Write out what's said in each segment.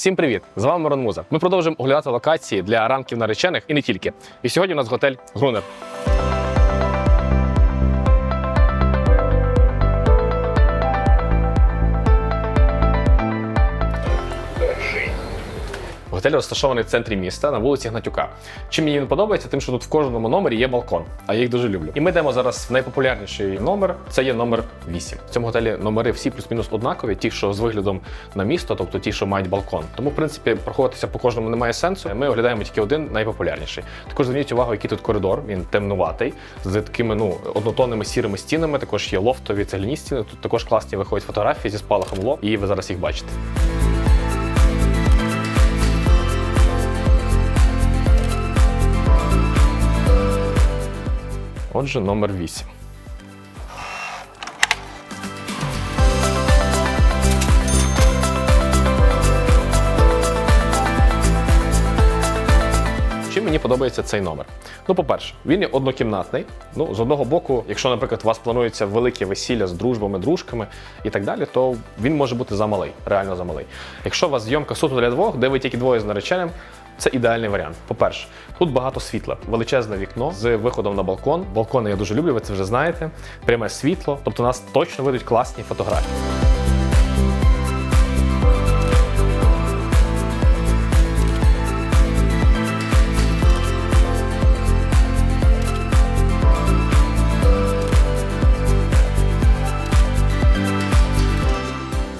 Всім привіт! З вами Мирон Муза. Ми продовжуємо оглядати локації для ранків наречених і не тільки. І сьогодні у нас готель Грунер. Готель розташований в центрі міста на вулиці Гнатюка. Чим мені він подобається, тим, що тут в кожному номері є балкон, а я їх дуже люблю. І ми йдемо зараз в найпопулярніший номер. Це є номер 8. В цьому готелі номери всі плюс-мінус однакові, ті, що з виглядом на місто, тобто ті, що мають балкон. Тому, в принципі, проходитися по кожному немає сенсу. Ми оглядаємо тільки один найпопулярніший. Також зверніть увагу, який тут коридор. Він темнуватий, з такими ну однотонними сірими стінами. Також є лофтові цегляні стіни. Тут також класні виходять фотографії зі спалахом лоб, і ви зараз їх бачите. Отже, номер 8. Чим мені подобається цей номер? Ну, по-перше, він є однокімнатний. Ну, з одного боку, якщо, наприклад, у вас планується велике весілля з дружбами, дружками і так далі, то він може бути замалий, реально замалий. Якщо у вас зйомка суто для двох, де ви тільки двоє з нареченим, це ідеальний варіант. По-перше, тут багато світла, величезне вікно з виходом на балкон. Балкони я дуже люблю, ви це вже знаєте. Пряме світло, тобто нас точно вийдуть класні фотографії.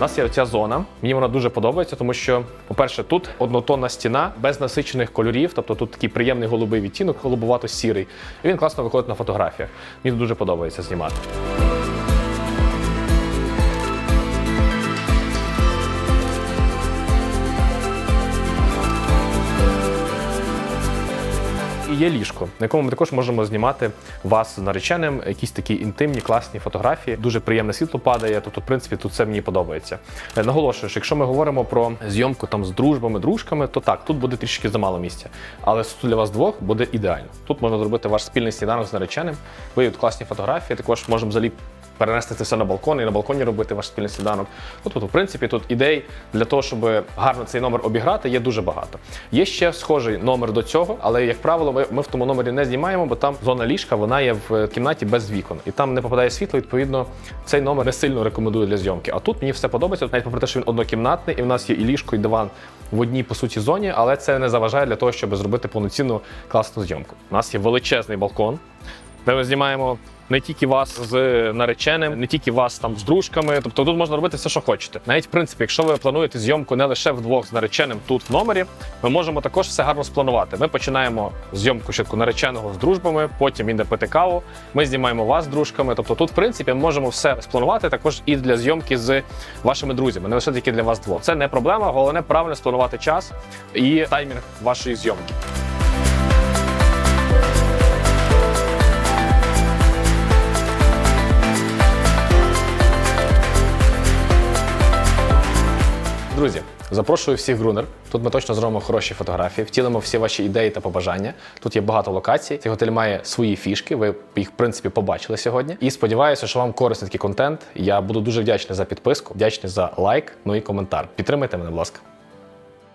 У нас є ця зона. Мені вона дуже подобається, тому що, по-перше, тут однотонна стіна без насичених кольорів, тобто тут такий приємний голубий відтінок, голубувато-сірий. І він класно виходить на фотографіях. Мені дуже подобається знімати. Є ліжко, на якому ми також можемо знімати вас з нареченим, якісь такі інтимні, класні фотографії. Дуже приємне світло падає. Тобто, в принципі, тут це мені подобається. Е, Наголошую, що якщо ми говоримо про зйомку там з дружбами, дружками, то так, тут буде трішки замало місця. Але для вас двох буде ідеально. Тут можна зробити ваш спільний сніданок з нареченим, виявити класні фотографії. Також можемо взагалі перенести це все на балкон і на балконі робити ваш спільний сніданок. Ну, тобто, в принципі, тут ідей для того, щоб гарно цей номер обіграти, є дуже багато. Є ще схожий номер до цього, але як правило, ми, ми в тому номері не знімаємо, бо там зона ліжка вона є в кімнаті без вікон, і там не попадає світло. Відповідно, цей номер не сильно рекомендую для зйомки. А тут мені все подобається, навіть попри те, що він однокімнатний, і в нас є і ліжко, і диван в одній по суті зоні, але це не заважає для того, щоб зробити повноцінну класну зйомку. У нас є величезний балкон, де ми знімаємо не тільки вас з нареченим, не тільки вас там з дружками. Тобто тут можна робити все, що хочете. Навіть в принципі, якщо ви плануєте зйомку не лише вдвох з нареченим тут в номері, ми можемо також все гарно спланувати. Ми починаємо зйомку спочатку нареченого з дружбами, потім він йде пити каву. Ми знімаємо вас з дружками. Тобто тут, в принципі, ми можемо все спланувати також і для зйомки з вашими друзями, не лише тільки для вас двох. Це не проблема. Головне правильно спланувати час і таймінг вашої зйомки. Друзі, запрошую всіх в Грунер. Тут ми точно зробимо хороші фотографії, втілимо всі ваші ідеї та побажання. Тут є багато локацій. Цей готель має свої фішки. Ви їх в принципі побачили сьогодні. І сподіваюся, що вам корисний такий контент. Я буду дуже вдячний за підписку, вдячний за лайк, ну і коментар. Підтримайте мене, будь ласка.